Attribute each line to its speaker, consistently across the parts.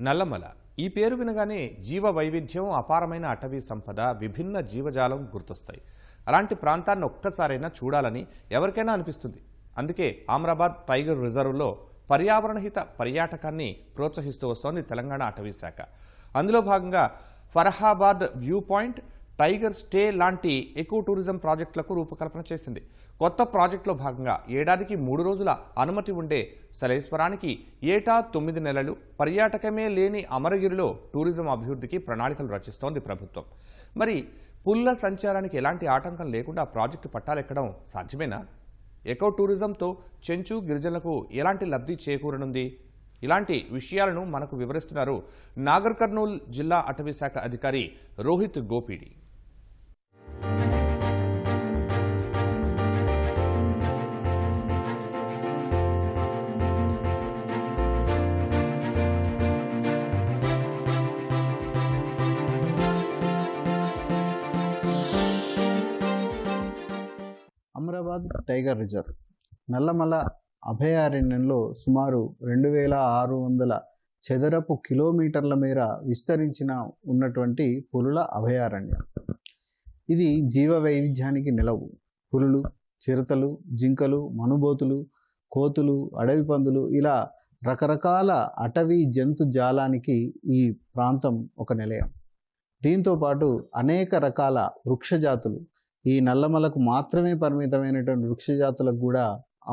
Speaker 1: నల్లమల. ఈ పేరు వినగానే జీవ వైవిధ్యం అపారమైన అటవీ సంపద విభిన్న జీవజాలం గుర్తొస్తాయి. అలాంటి ప్రాంతాన్ని ఒక్కసారైనా చూడాలని ఎవరికైనా అనిపిస్తుంది. అందుకే ఆమ్రాబాద్ టైగర్ రిజర్వ్లో పర్యావరణహిత పర్యాటకాన్ని ప్రోత్సహిస్తూ వస్తోంది తెలంగాణ అటవీ శాఖ. అందులో భాగంగా Farahabad view point tiger stay లాంటి ఎకో టూరిజం ప్రాజెక్టులకు రూపకల్పన చేసింది. కొత్త ప్రాజెక్టులో భాగంగా ఏడాదికి మూడు రోజుల అనుమతి ఉండే సలేశ్వరానికి ఏటా తొమ్మిది నెలలు పర్యాటకమే లేని అమరగిరిలో టూరిజం అభివృద్ధికి ప్రణాళికలు రచిస్తోంది ప్రభుత్వం. మరి పుల్ల సంచారానికి ఎలాంటి ఆటంకం లేకుండా ప్రాజెక్టు పట్టాలెక్కడం సాధ్యమేనా? ఎకో టూరిజంతో చెంచు గిరిజనులకు ఎలాంటి లబ్ధి చేకూరనుంది? ఇలాంటి విషయాలను మనకు వివరిస్తున్నారు నాగర్ కర్నూల్ జిల్లా అటవీ శాఖ అధికారి Rohit Gopidi.
Speaker 2: Amrabad tiger reserve. Nallamala అభయారణ్యంలో సుమారు రెండు వేల ఆరు వందల చదరపు కిలోమీటర్ల మేర విస్తరించిన ఉన్నటువంటి పులుల అభయారణ్యం. ఇది జీవ వైవిధ్యానికి నిలవు. పులులు చిరతలు జింకలు మనుబోతులు కోతులు అడవి పందులు ఇలా రకరకాల అటవీ జంతు జాలానికి ఈ ప్రాంతం ఒక నిలయం. దీంతో పాటు అనేక రకాల వృక్షజాతులు ఈ నల్లమలకు మాత్రమే పరిమితమైనటువంటి వృక్ష జాతులకు కూడా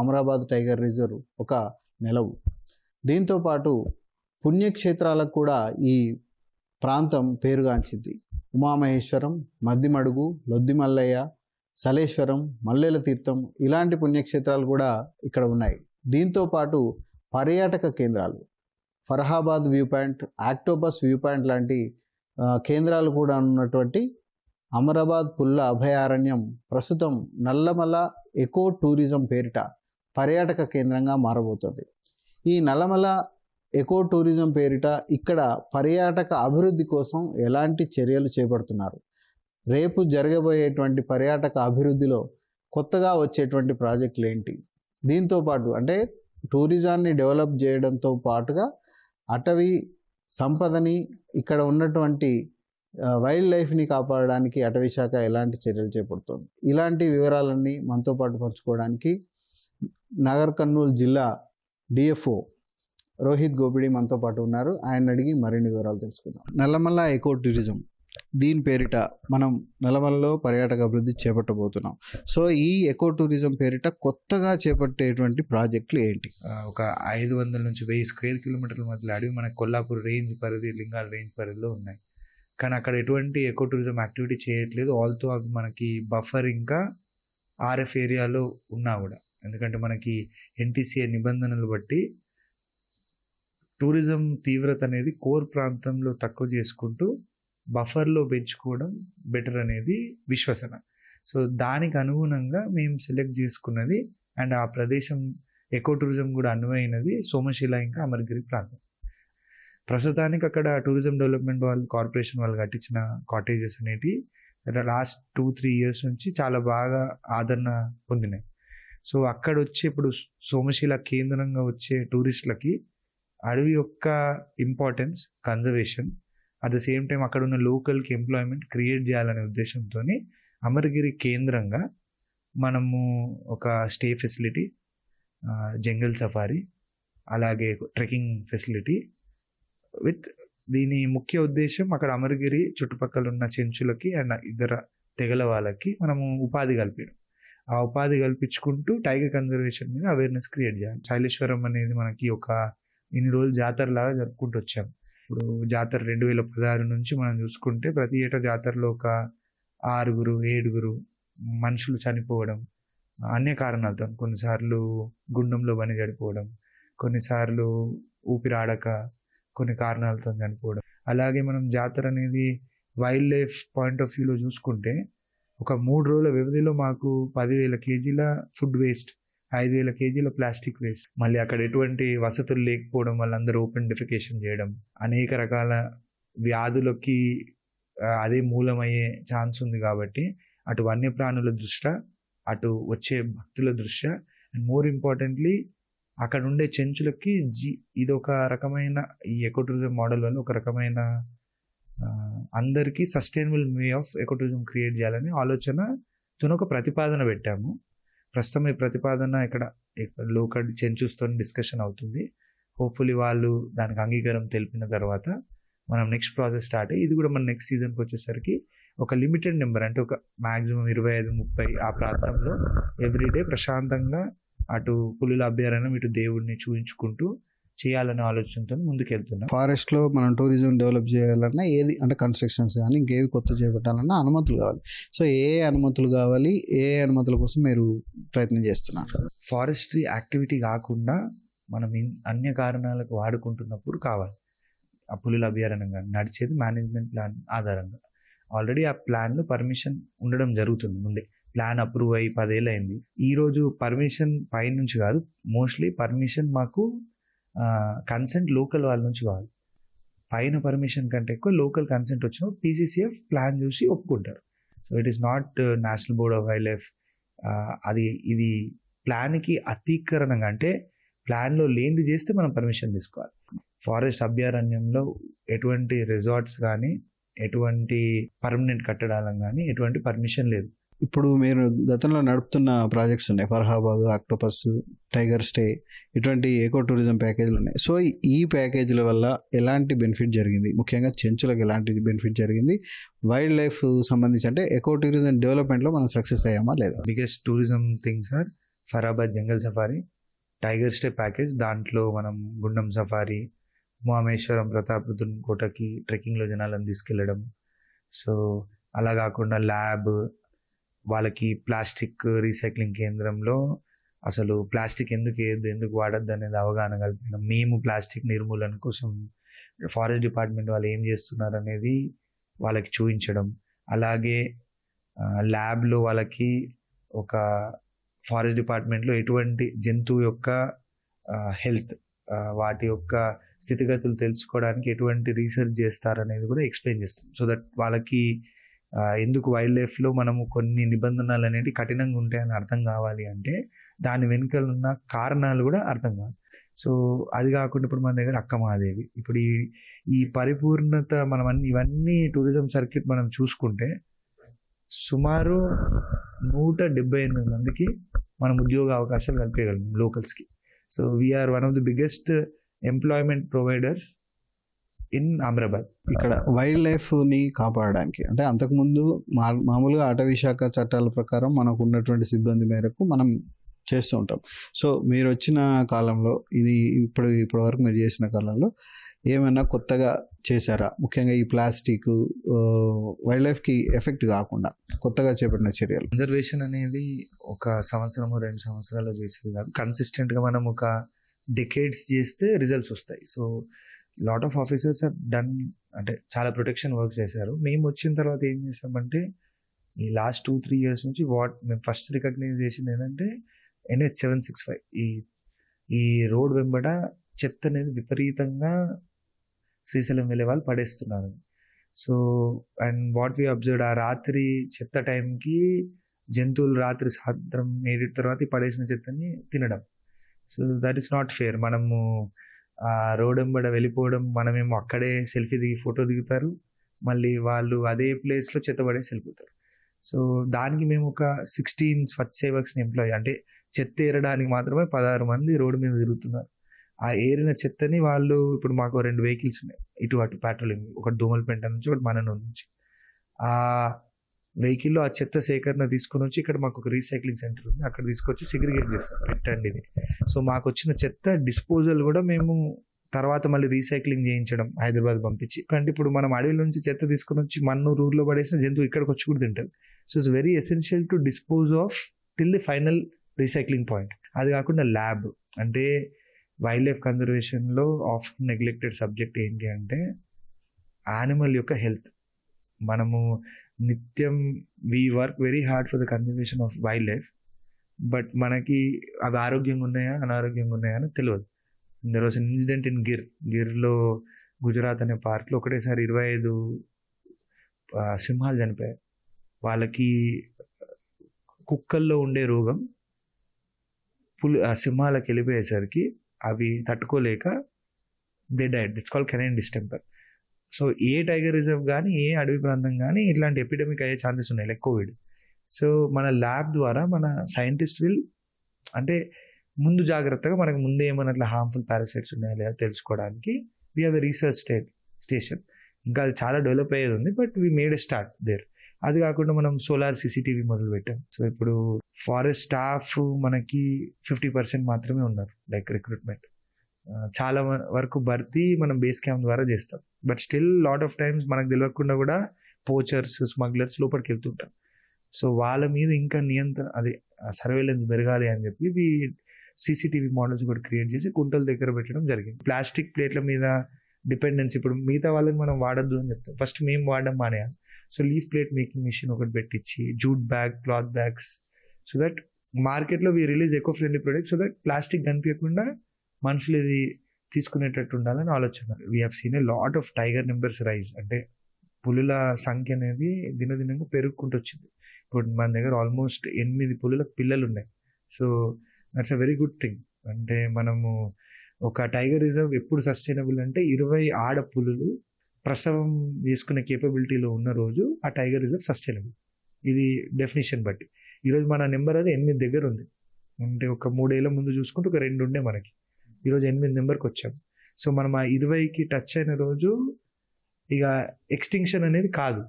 Speaker 2: అమరాబాద్ టైగర్ రిజర్వ్ ఒక నెలవు. దీంతో పాటు పుణ్యక్షేత్రాలకు కూడా ఈ ప్రాంతం పేరుగాంచింది. ఉమామహేశ్వరం మద్దిమడుగు లొద్దిమల్లయ్య సలేశ్వరం మల్లెల తీర్థం ఇలాంటి పుణ్యక్షేత్రాలు కూడా ఇక్కడ ఉన్నాయి. దీంతో పాటు పర్యాటక కేంద్రాలు Farhabad view point octopus view point లాంటి కేంద్రాలు కూడా ఉన్నటువంటి అమరాబాద్ పుల్ల అభయారణ్యం ప్రస్తుతం నల్లమల ఎకో టూరిజం పేరిట పర్యాటక కేంద్రంగా మారబోతుంది. ఈ నల్లమల ఎకో టూరిజం పేరిట ఇక్కడ పర్యాటక అభివృద్ధి కోసం ఎలాంటి చర్యలు చేపడుతున్నారు? రేపు జరగబోయేటువంటి పర్యాటక అభివృద్ధిలో కొత్తగా వచ్చేటువంటి ప్రాజెక్టులు ఏంటి? దీంతో పాటు అంటే టూరిజాన్ని డెవలప్ చేయడంతో పాటుగా అటవీ సంపదని ఇక్కడ ఉన్నటువంటి వైల్డ్ లైఫ్ని కాపాడడానికి అటవీ శాఖ ఎలాంటి చర్యలు చేపడుతోంది? ఇలాంటి వివరాలన్నీ మనతో పాటు పంచుకోవడానికి నగర్ కర్నూలు జిల్లా డిఎఫ్ఓ రోహిత్ గోపిడి మనతో పాటు ఉన్నారు. ఆయన అడిగి మరిన్ని వివరాలు తెలుసుకుందాం. నల్లమల్ల ఎకో టూరిజం దీని పేరిట మనం నల్లమల్లలో పర్యాటక అభివృద్ధి చేపట్టబోతున్నాం. సో ఈ ఎకో టూరిజం పేరిట కొత్తగా చేపట్టేటువంటి ప్రాజెక్టులు ఏంటి?
Speaker 3: ఒక ఐదు వందల నుంచి వెయ్యి స్క్వేర్ కిలోమీటర్ల మధ్యలో అడవి మన కొల్లాపూర్ రేంజ్ పరిధి లింగాల రేంజ్ పరిధిలో ఉన్నాయి. కానీ అక్కడ ఎటువంటి ఎకో టూరిజం యాక్టివిటీ చేయట్లేదు. ఆల్తో అవి మనకి బఫర్ ఇంకా ఆర్ఎఫ్ ఏరియాలో ఉన్నా కూడా. ఎందుకంటే మనకి ఎన్టీసీఏ నిబంధనలు బట్టి టూరిజం తీవ్రత అనేది కోర్ ప్రాంతంలో తక్కువ చేసుకుంటూ బఫర్లో పెంచుకోవడం బెటర్ అనేది విశ్వసన. సో దానికి అనుగుణంగా మేము సెలెక్ట్ చేసుకున్నది అండ్ ఆ ప్రదేశం ఎకో టూరిజం కూడా అనువైనది సోమశిల ఇంకా అమరగిరి ప్రాంతం. ప్రస్తుతానికి అక్కడ టూరిజం డెవలప్మెంట్ వాళ్ళు కార్పొరేషన్ వాళ్ళు కట్టించిన కాటేజెస్ అనేవి లాస్ట్ టూ త్రీ ఇయర్స్ నుంచి చాలా బాగా ఆదరణ పొందినాయి. సో అక్కడ వచ్చే ఇప్పుడు సోమశీల కేంద్రంగా వచ్చే టూరిస్టులకి అడవి యొక్క importance conservation at the same time అక్కడ ఉన్న లోకల్కి ఎంప్లాయ్మెంట్ క్రియేట్ చేయాలనే ఉద్దేశంతో అమరగిరి కేంద్రంగా మనము ఒక స్టే ఫెసిలిటీ జంగల్ సఫారీ అలాగే ట్రెక్కింగ్ ఫెసిలిటీ విత్ దీని ముఖ్య ఉద్దేశం అక్కడ అమరగిరి చుట్టుపక్కల ఉన్న చెంచులకి అండ్ ఇతర తెగల వాళ్ళకి మనము ఉపాధి కల్పించడం ఆ ఉపాధి కల్పించుకుంటూ టైగర్ కన్జర్వేషన్ మీద అవేర్నెస్ క్రియేట్ చేయాలి. శైలేశ్వరం అనేది మనకి ఒక ఇన్ని రోజులు జాతర లాగా జరుపుకుంటూ వచ్చాం. ఇప్పుడు జాతర రెండు వేల పదహారు నుంచి మనం చూసుకుంటే ప్రతి ఏటా జాతరలో ఒక ఆరుగురు ఏడుగురు మనుషులు చనిపోవడం అన్య కారణాలతో కొన్నిసార్లు గుండంలో పని చనిపోవడం కొన్నిసార్లు ఊపిరాడక కొన్ని కారణాలతో చనిపోవడం. అలాగే మనం జాతర అనేది వైల్డ్ లైఫ్ పాయింట్ ఆఫ్ వ్యూలో చూసుకుంటే ఒక మూడు రోజుల వ్యవధిలో మాకు పదివేల కేజీల ఫుడ్ వేస్ట్ ఐదు వేల కేజీల ప్లాస్టిక్ వేస్ట్. మళ్ళీ అక్కడ ఎటువంటి వసతులు లేకపోవడం వల్ల అందరూ ఓపెన్ డిఫికేషన్ చేయడం అనేక రకాల వ్యాధులకి అదే మూలమయ్యే ఛాన్స్ ఉంది కాబట్టి అటు వన్యప్రాణుల దృష్ట్యా అటు వచ్చే భక్తుల దృష్ట్యా అండ్ మోర్ ఇంపార్టెంట్లీ అక్కడ ఉండే చెంచులకి జీ ఇది ఒక రకమైన ఈ ఎకోటూరిజం మోడల్ వల్ల ఒక రకమైన అందరికీ sustainable way of ecotourism create చేయాలని ఆలోచనతో ఒక ప్రతిపాదన పెట్టాము. ప్రస్తుతం ఈ ప్రతిపాదన ఇక్కడ లోకల్ చెంచుస్తో డిస్కషన్ అవుతుంది. హోప్ఫుల్లీ వాళ్ళు దానికి అంగీకారం తెలిపిన తర్వాత మనం నెక్స్ట్ ప్రాసెస్ స్టార్ట్ అయ్యి ఇది కూడా మన నెక్స్ట్ సీజన్కి వచ్చేసరికి ఒక లిమిటెడ్ నెంబర్ అంటే ఒక మ్యాక్సిమం ఇరవై ఐదు ముప్పై ఆ ప్రాంతంలో ఎవ్రీడే ప్రశాంతంగా అటు పులుల అభయారణ్యం ఇటు దేవుడిని చూపించుకుంటూ చేయాలనే ఆలోచనతో ముందుకెళ్తున్నాం.
Speaker 2: ఫారెస్ట్లో మనం టూరిజం డెవలప్ చేయాలన్నా ఏది అంటే కన్స్ట్రక్షన్స్ కానీ ఇంకేవి కొత్త చేపట్టాలన్నా అనుమతులు కావాలి. సో ఏ అనుమతులు కావాలి ఏ అనుమతుల కోసం మీరు ప్రయత్నం చేస్తున్నారు?
Speaker 3: ఫారెస్ట్రీ యాక్టివిటీ కాకుండా మనం అన్య కారణాలకు వాడుకుంటున్నప్పుడు కావాలి. ఆ పులుల అభయారణ్యం కానీ నడిచేది మేనేజ్మెంట్ ప్లాన్ ఆధారంగా. ఆల్రెడీ ఆ ప్లాన్లో పర్మిషన్ ఉండడం జరుగుతుంది ముందే. ప్లాన్ అప్రూవ్ అయ్యి పదేళ్ళు అయింది. ఈరోజు పర్మిషన్ పై నుంచి కాదు మోస్ట్లీ పర్మిషన్ మాకు కన్సెంట్ లోకల్ వాళ్ళ నుంచి కావాలి. పైన పర్మిషన్ కంటే ఎక్కువ లోకల్ కన్సెంట్ వచ్చిన పీసీసీఎఫ్ ప్లాన్ చూసి ఒప్పుకుంటారు. So it is not national board of wildlife అది ఇది ప్లాన్కి అతీకరణంగా అంటే ప్లాన్లో లేనిది చేస్తే మనం పర్మిషన్ తీసుకోవాలి. ఫారెస్ట్ అభయారణ్యంలో ఎటువంటి రిసార్ట్స్ కానీ ఎటువంటి పర్మనెంట్ కట్టడాలను కానీ ఎటువంటి పర్మిషన్ లేదు.
Speaker 2: ఇప్పుడు మీరు గతంలో నడుపుతున్న ప్రాజెక్ట్స్ ఉన్నాయి. ఫర్హాబాద్ ఆక్టోపస్ టైగర్ స్టే ఇటువంటి ఏకో టూరిజం ప్యాకేజీలు ఉన్నాయి. సో ఈ ప్యాకేజీల వల్ల ఎలాంటి బెనిఫిట్ జరిగింది? ముఖ్యంగా చెంచులకు ఎలాంటి బెనిఫిట్ జరిగింది? వైల్డ్ లైఫ్ సంబంధించి అంటే ఎకో టూరిజం డెవలప్మెంట్లో మనం సక్సెస్ అయ్యామా లేదా?
Speaker 3: Biggest tourism thing sir Farabad jungle safari tiger stay package. దాంట్లో మనం గుండం సఫారీ మామేశ్వరం ప్రతాపరుద్రుని కోటకి ట్రెక్కింగ్లో జనాలను తీసుకెళ్ళడం. సో అలా కాకుండా ల్యాబ్ వాళ్ళకి ప్లాస్టిక్ రీసైక్లింగ్ కేంద్రంలో అసలు ప్లాస్టిక్ ఎందుకు వేయద్దు ఎందుకు వాడద్దు అనేది అవగాహన కల్పించడం మేము ప్లాస్టిక్ నిర్మూలన కోసం ఫారెస్ట్ డిపార్ట్మెంట్ వాళ్ళు ఏం చేస్తున్నారు అనేది వాళ్ళకి చూపించడం. అలాగే ల్యాబ్లో వాళ్ళకి ఒక ఫారెస్ట్ డిపార్ట్మెంట్లో ఎటువంటి జంతువు యొక్క హెల్త్ వాటి యొక్క స్థితిగతులు తెలుసుకోవడానికి ఎటువంటి రీసెర్చ్ చేస్తారనేది కూడా ఎక్స్ప్లెయిన్ చేస్తాం సో దట్ వాళ్ళకి ఎందుకు వైల్డ్ లైఫ్లో మనము కొన్ని నిబంధనలు అనేవి కఠినంగా ఉంటాయని అర్థం కావాలి అంటే దాని వెనుకలు ఉన్న కారణాలు కూడా అర్థం కావాలి. సో అది కాకుండా ఇప్పుడు మన దగ్గర అక్కమాదేవి ఇప్పుడు ఈ ఈ పరిపూర్ణత మనం అన్ని ఇవన్నీ టూరిజం సర్క్యూట్ మనం చూసుకుంటే సుమారు నూట డెబ్బై ఎనిమిది మందికి మనం ఉద్యోగ అవకాశాలు కల్పించగలం లోకల్స్కి. So we are one of the biggest employment providers in Amrabad.
Speaker 2: ఇక్కడ వైల్డ్ లైఫ్ని కాపాడడానికి. అంటే అంతకుముందు మా మామూలుగా అటవీ శాఖ చట్టాల ప్రకారం మనకు ఉన్నటువంటి సిబ్బంది మేరకు మనం చేస్తూ ఉంటాం. సో మీరు వచ్చిన కాలంలో ఇది ఇప్పుడు ఇప్పటి వరకు మీరు చేసిన కాలంలో ఏమైనా కొత్తగా చేశారా? ముఖ్యంగా ఈ ప్లాస్టిక్ వైల్డ్ లైఫ్కి ఎఫెక్ట్ కాకుండా కొత్తగా చేపట్టిన చర్యలు.
Speaker 3: కన్జర్వేషన్ అనేది ఒక సంవత్సరం రెండు సంవత్సరాలు చేసేది కాదు. కన్సిస్టెంట్గా మనం ఒక డెకేడ్స్ చేస్తే రిజల్ట్స్ వస్తాయి. So lot of officers are done అంటే చాలా ప్రొటెక్షన్ వర్క్ చేశారు. మేము వచ్చిన తర్వాత ఏం చేసామంటే ఈ లాస్ట్ టూ త్రీ ఇయర్స్ నుంచి వాట్ మేము ఫస్ట్ రికగ్నైజ్ చేసింది ఏంటంటే ఎన్హెచ్ సెవెన్ సిక్స్ ఫైవ్ ఈ ఈ రోడ్ వెంబడ చెత్త అనేది విపరీతంగా శ్రీశైలం వెళ్ళే వాళ్ళు పడేస్తున్నారు. So and what we observe ఆ రాత్రి చెత్త టైంకి జంతువులు రాత్రి సాయంత్రం ఏడు తర్వాత పడేసిన చెత్తని తినడం. So that is not fair మనము ఆ రోడ్ వెంబడ వెళ్ళిపోవడం మనమేమో అక్కడే సెల్ఫీ దిగి ఫోటో దిగుతారు. మళ్ళీ వాళ్ళు అదే ప్లేస్లో చెత్త పడేసి వెళ్ళిపోతారు. సో దానికి మేము ఒక సిక్స్టీన్ స్వచ్ఛ సేవక్స్ని ఎంప్లాయ్ అంటే చెత్త ఏరడానికి మాత్రమే పదహారు మంది రోడ్డు మీద తిరుగుతున్నారు. ఆ ఏరిన చెత్తని వాళ్ళు ఇప్పుడు మాకు రెండు వెహికల్స్ ఉన్నాయి. ఇటు అటు పెట్రోలింగ్ ఒకటి దోమలపేంట నుంచి ఒకటి మన నుంచి. ఆ వెహికల్లో ఆ చెత్త సేకరణ తీసుకొని వచ్చి ఇక్కడ మాకు ఒక రీసైక్లింగ్ సెంటర్ ఉంది. అక్కడ తీసుకొచ్చి సిగ్రిగేట్ చేస్తాం పెట్టండి ఇది సో మాకు వచ్చిన చెత్త డిస్పోజల్ కూడా మేము తర్వాత మళ్ళీ రీసైక్లింగ్ చేయించడం హైదరాబాద్ పంపించి. అంటే ఇప్పుడు మనం అడవి నుంచి చెత్త తీసుకొని వచ్చి మన రూర్లో పడేసిన జంతువు ఇక్కడికి వచ్చి కూడా తింటుంది. So it's very essential to dispose of till the final recycling point అది కాకుండా ల్యాబ్ అంటే వైల్డ్ లైఫ్ కన్జర్వేషన్లో ఆఫ్ నెగ్లెక్టెడ్ సబ్జెక్ట్ ఏంటి అంటే యానిమల్ యొక్క హెల్త్ మనము నిత్యం we work very hard for the conservation of wild life but మనకి అవి ఆరోగ్యంగా ఉన్నాయా అనారోగ్యంగా ఉన్నాయా అని తెలియదు. There was incident in Gir గిర్లో Gujarat అనే పార్క్లో ఒకటేసారి ఇరవై ఐదు సింహాలు చనిపోయాయి. వాళ్ళకి కుక్కల్లో ఉండే రోగం పులి ఆ సింహాలకు వెళ్ళిపోయేసరికి అవి తట్టుకోలేక they died it's call canine distemper so A tiger reserve కానీ ఏ అడవి ప్రాంతం కానీ ఇట్లాంటి ఎపిడమిక్ అయ్యే ఛాన్సెస్ ఉన్నాయి లైక్ కోవిడ్ సో మన ల్యాబ్ ద్వారా మన సైంటిస్ట్ విల్ అంటే ముందు జాగ్రత్తగా మనకు ముందే ఏమైనా అట్లా హార్మ్ఫుల్ పారాసైట్స్ ఉన్నాయా లేదా తెలుసుకోవడానికి we have research state station ఇంకా అది చాలా డెవలప్ అయ్యేది ఉంది but we made a start there అది కాకుండా మనం సోలార్ సీసీటీవీ మొదలు పెట్టాం. సో ఇప్పుడు ఫారెస్ట్ స్టాఫ్ మనకి ఫిఫ్టీ పర్సెంట్ మాత్రమే ఉన్నారు లైక్ రిక్రూట్మెంట్ చాలా వ- వరకు భర్తీ మనం బేస్ క్యాంప్ ద్వారా చేస్తాం. But still lot of times మనకు తెలియకుండా కూడా పోచర్స్ స్మగ్లర్స్ లోపలికి వెళ్తుంటాం సో వాళ్ళ మీద ఇంకా నియంత్రణ అదే సర్వేలెన్స్ పెరగాలి అని చెప్పి సీసీటీవీ మోడల్స్ కూడా క్రియేట్ చేసి కుంటల దగ్గర పెట్టడం జరిగింది. ప్లాస్టిక్ ప్లేట్ల మీద డిపెండెన్స్ ఇప్పుడు మిగతా వాళ్ళకి మనం వాడద్దు అని చెప్తాం. ఫస్ట్ మేము వాడడం మానేయాలి so leaf plate making machine ఒకటి పెట్టించి jute bag cloth bags so that మార్కెట్లో we release eco friendly product so that plastic కనిపించకుండా మనుషులు ఇది తీసుకునేటట్టు ఉండాలని ఆలోచన. We have seen a lot of tiger numbers rise అంటే పులుల సంఖ్య అనేది దినదినంగా పెరుగుకుంటూ వచ్చింది ఇప్పుడు మన దగ్గర ఆల్మోస్ట్ ఎనిమిది పులుల పిల్లలు ఉన్నాయి so that's a very good thing అంటే మనము ఒక టైగర్ రిజర్వ్ ఎప్పుడు సస్టైనబుల్ అంటే ఇరవై ఆడ పులులు ప్రసవం చేసుకునే కేపబిలిటీలో ఉన్న రోజు ఆ టైగర్ రిజర్వ్ సస్టైనబుల్ ఇది డెఫినేషన్ బట్టి. ఈరోజు మన నెంబర్ అది ఎనిమిది దగ్గర ఉంది అంటే ఒక మూడేళ్ళ ముందు చూసుకుంటే ఒక రెండు ఉండే మనకి. ఈరోజు ఎనిమిది నెంబర్కి వచ్చాం. సో మనం ఆ ఇరవైకి టచ్ అయిన రోజు ఇక ఎక్స్టింక్షన్ అనేది కాదు.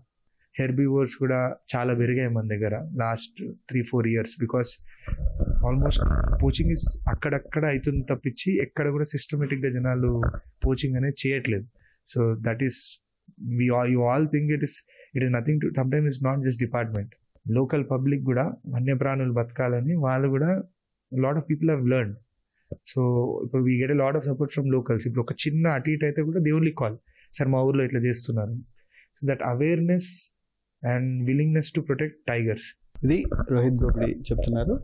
Speaker 3: హెర్బివోర్స్ కూడా చాలా పెరిగాయి మన దగ్గర last three four years because almost poaching is అక్కడక్కడ అవుతుంది తప్పించి ఎక్కడ కూడా సిస్టమేటిక్గా జనాలు పోచింగ్ అనేది చేయట్లేదు. So that is we all you all think it is it is nothing to some time is not just department. Local public కూడా వన్యప్రాణులు బతకాలని వాళ్ళు కూడా lot of people have learn so ఇప్పుడు we get lot of support from locals ఇప్పుడు ఒక చిన్న అటు ఇటు అయితే కూడా దే కాల్ సార్ మా ఊర్లో ఇట్లా చేస్తున్నారు. So that awareness and willingness to protect tigers
Speaker 2: ఇది రోహిత్ గోపి చెప్తున్నారు.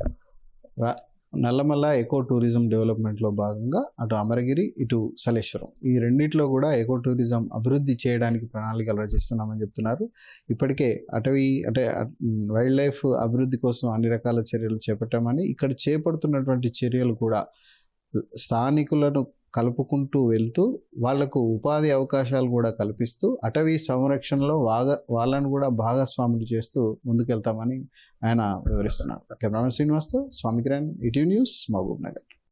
Speaker 2: నల్లమల్ల ఎకో టూరిజం డెవలప్మెంట్లో భాగంగా అటు అమరగిరి ఇటు సలేశ్వరం. ఈ రెండిట్లో కూడా ఎకో టూరిజం అభివృద్ధి చేయడానికి ప్రణాళికలు రచిస్తున్నామని చెప్తున్నారు. ఇప్పటికే అటవీ అంటే వైల్డ్ లైఫ్ అభివృద్ధి కోసం అన్ని రకాల చర్యలు చేపట్టామని ఇక్కడ చేపడుతున్నటువంటి చర్యలు కూడా స్థానికులను కలుపుకుంటూ వెళ్తూ వాళ్ళకు ఉపాధి అవకాశాలు కూడా కల్పిస్తూ అటవీ సంరక్షణలో వాగ వాళ్ళను కూడా భాగస్వాములు చేస్తూ ముందుకెళ్తామని ఆయన వివరిస్తున్నారు. కెమెరామెన్ శ్రీనివాస్తో స్వామి కిరణ్ ఇటీవ్ న్యూస్ మహబూబ్ నగర్.